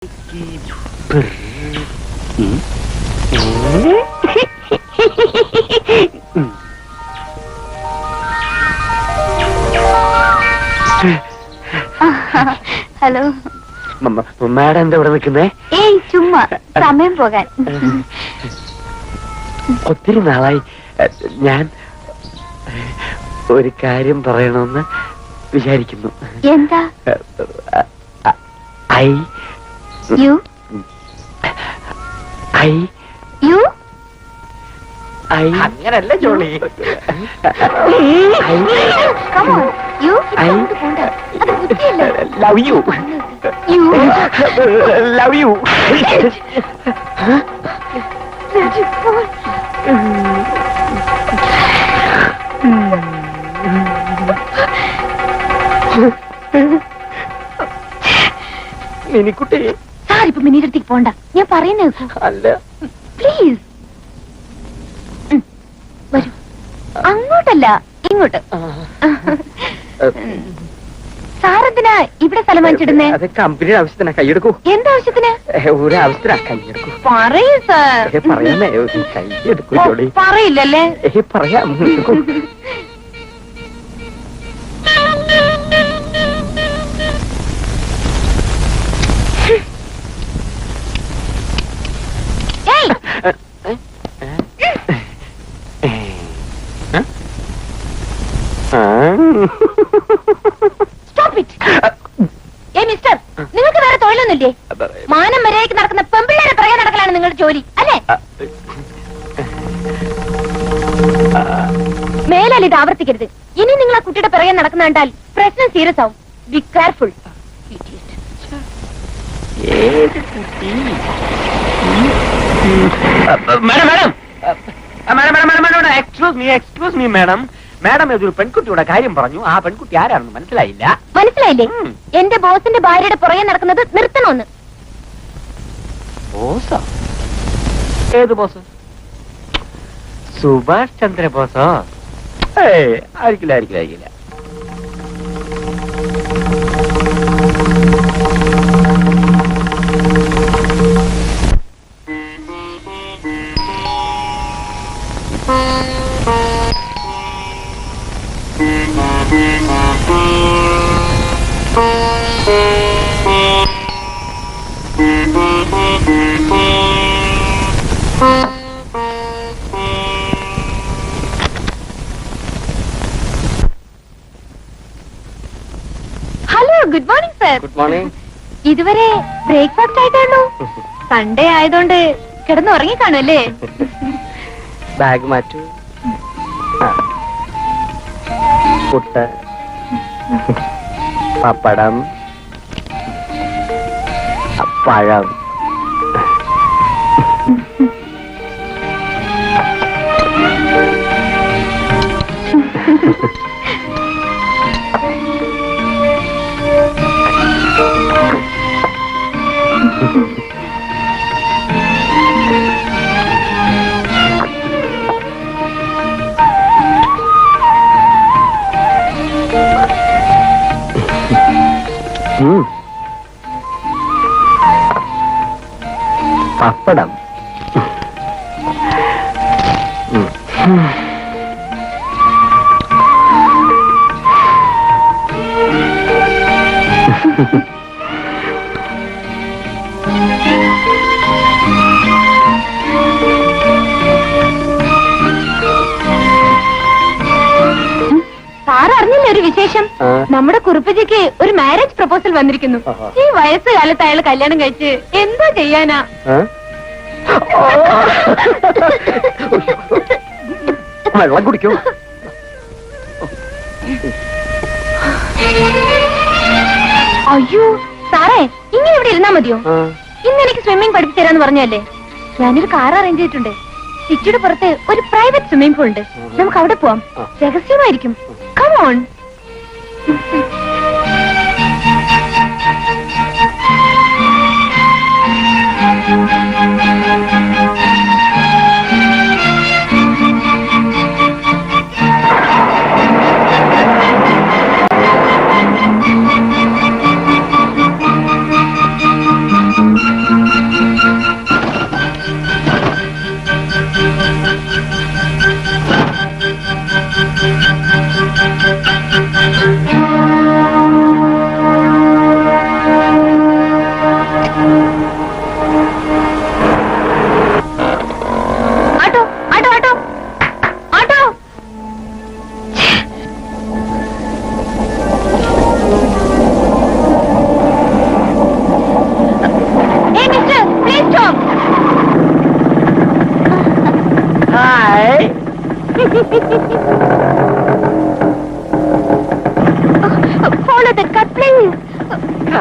Hello madam എന്താ ഇവിടെ നിൽക്കുന്നേ? ഏയ് ചുമ്മാ. സമയം പോകാൻ. ഒത്തിരി നാളായി. ഞാൻ ഒരു കാര്യം പറയണമെന്ന് വിചാരിക്കുന്നു. എന്താ? I you I you I അങ്ങനല്ല Jolly love you you love you Minikutty. Sir ഇപ്പൊ മിനിയുടെ അടുത്തേക്ക് പോണ്ട. ഞാൻ പറയുന്ന അല്ല. പ്ലീസ് വരൂ. അങ്ങോട്ടല്ല ഇങ്ങോട്ട്. സാറെന്തിനാ ഇവിടെ സ്ഥലം വാങ്ങിച്ചിടുന്നേ? അത് കമ്പനിയുടെ ആവശ്യത്തിനാ കൈയെടുക്കൂ. എന്താവശ്യത്തിന്? ഒരു ആവശ്യത്തിനാ കൈയെടുക്കൂ. പറയൂ സാർ. പറയാമേ കൈയെടുക്കൂ പറയില്ലല്ലേ? പറയാം. സ്റ്റോപ്പ് ഇറ്റ് ഏ മിസ്റ്റർ നിങ്ങൾക്ക് വേറെ തൊഴിലൊന്നുമില്ലേ? മാനം വരേക്ക് നടക്കുന്ന പെമ്പിള്ളേരെ പിറകെ നടക്കലാണ് നിങ്ങളുടെ ജോലി അല്ലേ? മേലാൽ ഇത് ആവർത്തിക്കരുത്. ഇനി നിങ്ങൾ ആ കുട്ടിയുടെ പിറകെ നടക്കുന്ന കണ്ടാൽ പ്രശ്നം സീരിയസ് ആവും. Be careful madam madam. Madam madam madam excuse me excuse me madam. Madam ഇതൊരു പെൺകുട്ടിയുടെ കാര്യം പറഞ്ഞു. ആ പെൺകുട്ടി ആരാണെന്ന് മനസ്സിലായില്ല. മനസ്സിലായില്ലേ. എന്റെ ബോസിന്റെ ഭാര്യയുടെ പുറകെ നടക്കുന്നത് നിർത്തണമെന്ന് ബോസോ? ഏത് ബോസ്? സുഭാഷ് ചന്ദ്ര ബോസോ ആയിരിക്കില്ല ആയിരിക്കില്ല ആയിരിക്കില്ല. മോർണിംഗ്. ഇതുവരെ ബ്രേക്ക്ഫാസ്റ്റ് ആയിട്ടാണോ? സൺഡേ ആയതുകൊണ്ട് കിടന്ന് ഉറങ്ങി കാണുമല്ലേ ബാഗ് മാറ്റൂ. പുട്ട. പപ്പടം. പഴം. Ha ha ഉം. സാർ ഒരു വിശേഷം. നമ്മുടെ കുറുപ്പജിക്ക് ഒരു മാരേജ് പ്രപ്പോസൽ വന്നിരിക്കുന്നു. ഈ വയസ്സുകാലത്ത് അയാൾ കല്യാണം കഴിച്ച് എന്തോ ചെയ്യാനാ? വെള്ളം കുടിക്കൂ. അയ്യോ സാറേ ഇങ്ങനെ ഇവിടെ ഇരുന്നാ മതിയോ. ഇന്ന് എനിക്ക് സ്വിമ്മിംഗ് പഠിപ്പിച്ചു തരാന്ന് പറഞ്ഞല്ലേ? ഞാനൊരു കാർ അറേഞ്ച് ചെയ്തിട്ടുണ്ട്. സിറ്റിയുടെ പുറത്ത് ഒരു പ്രൈവറ്റ് സ്വിമ്മിംഗ് പൂൾ ഉണ്ട്. നമുക്ക് അവിടെ പോവാം. രഹസ്യമായിരിക്കും. Come on Thank you.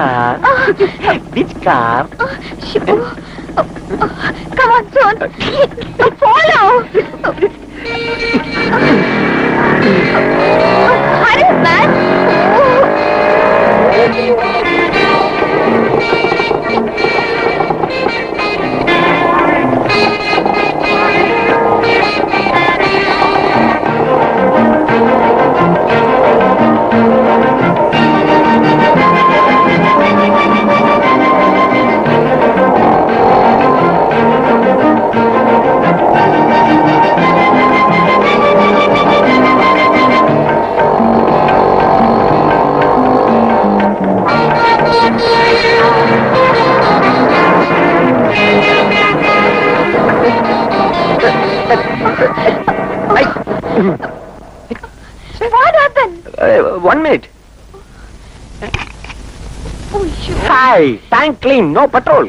car? Which car? Shibu, come on, son. Follow. Hurry, man. One minute. Hi tank clean no petrol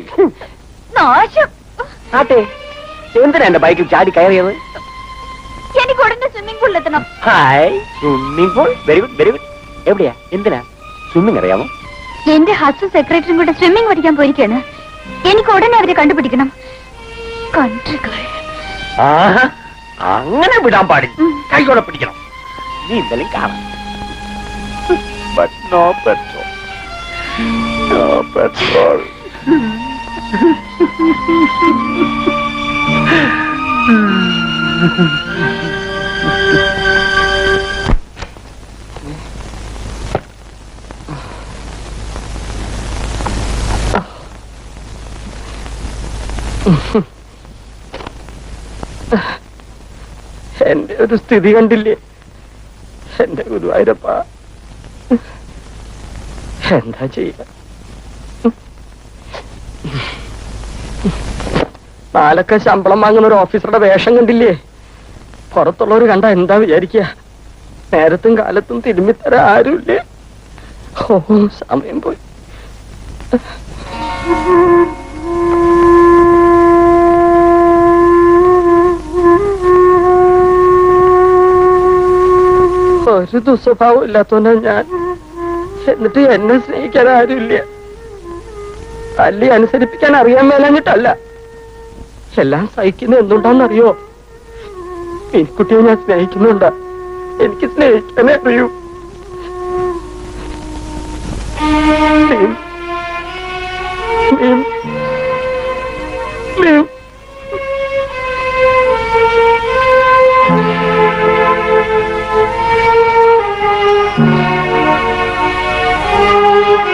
നാശം ആട്ടെ എന്തിനാ എന്റെ ബൈക്കിൽ ചാടി കയറിയത്? എനിക്ക് ഉടനെ സ്വിമ്മിംഗ് പൂളിൽ എത്തണം. Hi swimming pool very good very good എവിടെയാ? എന്തിനാ? സ്വിമ്മിംഗ് അറിയാമോ എന്റെ ഹസ്ബൻഡ് സെക്രട്ടറിയും കൂടെ സ്വിമ്മിംഗ് പഠിക്കാൻ പോയിരിക്കാണ് എനിക്ക് ഉടനെ അവരെ കണ്ടുപിടിക്കണം. കൺട്രികൾ ആഹാ അങ്ങനെ വിടാൻ പാടില്ല. കൈ കൈയോടെ പിടിക്കണം. നീ എന്തായാലും കാണാം but no petrol. No petrol. എന്റെ ഒരു സ്ഥിതി കണ്ടില്ലേ എന്റെ ഗുരുവായൂരപ്പ എന്താ ശമ്പളം വാങ്ങുന്ന ഒരു ഓഫീസറുടെ വേഷം കണ്ടില്ലേ? പുറത്തുള്ളവർ കണ്ട എന്താ വിചാരിക്കുക നേരത്തും കാലത്തും തിരുമ്മിത്തര ആരുമില്ലേ? ഓ സമയം പോയി. ഒരു ദുസ്വഭാവം ഇല്ലാത്തവനാ ഞാൻ. എന്നിട്ട് എന്നെ സ്നേഹിക്കാൻ ആരുമില്ല. തല്ലി അനുസരിപ്പിക്കാൻ അറിയാൻ മേലഞ്ഞിട്ടല്ല. എല്ലാം സഹിക്കുന്ന എന്തുണ്ടാന്നറിയോ? മീൻകുട്ടിയെ ഞാൻ സ്നേഹിക്കുന്നുണ്ട. എനിക്ക് സ്നേഹിക്കാനേ അറിയൂ മീൻ.